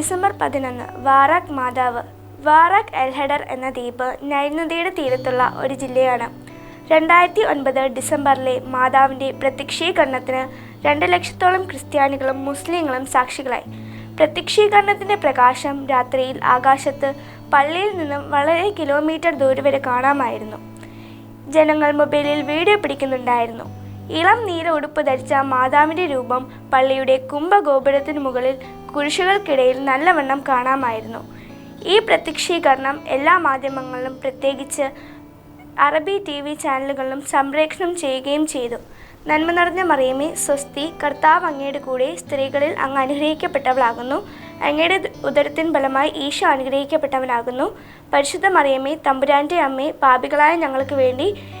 December പതിനൊന്ന് വാറാഖ് മാതാവ്. വാറാഖ് എൽഹഡർ എന്ന ദ്വീപ് നൈനദിയുടെ തീരത്തുള്ള ഒരു ജില്ലയാണ്. രണ്ടായിരത്തി ഒൻപത് ഡിസംബറിലെ മാതാവിന്റെ പ്രത്യക്ഷീകരണത്തിന് രണ്ട് ലക്ഷത്തോളം ക്രിസ്ത്യാനികളും മുസ്ലിങ്ങളും സാക്ഷികളായി. പ്രത്യക്ഷീകരണത്തിന്റെ പ്രകാശം രാത്രിയിൽ ആകാശത്ത് പള്ളിയിൽ നിന്നും വളരെ കിലോമീറ്റർ ദൂരെ വരെ കാണാമായിരുന്നു. ജനങ്ങൾ മൊബൈലിൽ വീഡിയോ പിടിക്കുന്നുണ്ടായിരുന്നു. ഇളം നീല ഉടുപ്പ് ധരിച്ച മാതാവിന്റെ രൂപം പള്ളിയുടെ കുംഭഗോപുരത്തിന് മുകളിൽ കുരിശുകൾക്കിടയിൽ നല്ലവണ്ണം കാണാമായിരുന്നു. ഈ പ്രത്യക്ഷീകരണം എല്ലാ മാധ്യമങ്ങളിലും പ്രത്യേകിച്ച് അറബി ടി വി ചാനലുകളിലും സംപ്രേക്ഷണം ചെയ്യുകയും ചെയ്തു. നന്മ നിറഞ്ഞ മറിയമേ സ്വസ്തി കർത്താവ് അങ്ങയുടെ കൂടെ സ്ത്രീകളിൽ അങ്ങ് അനുഗ്രഹിക്കപ്പെട്ടവളാകുന്നു. അങ്ങയുടെ ഉദരത്തിൻ ഫലമായി ഈശോ അനുഗ്രഹിക്കപ്പെട്ടവനാകുന്നു. പരിശുദ്ധ മറിയമ്മേ തമ്പുരാന്റെ അമ്മേ പാപികളായ ഞങ്ങൾക്ക് വേണ്ടി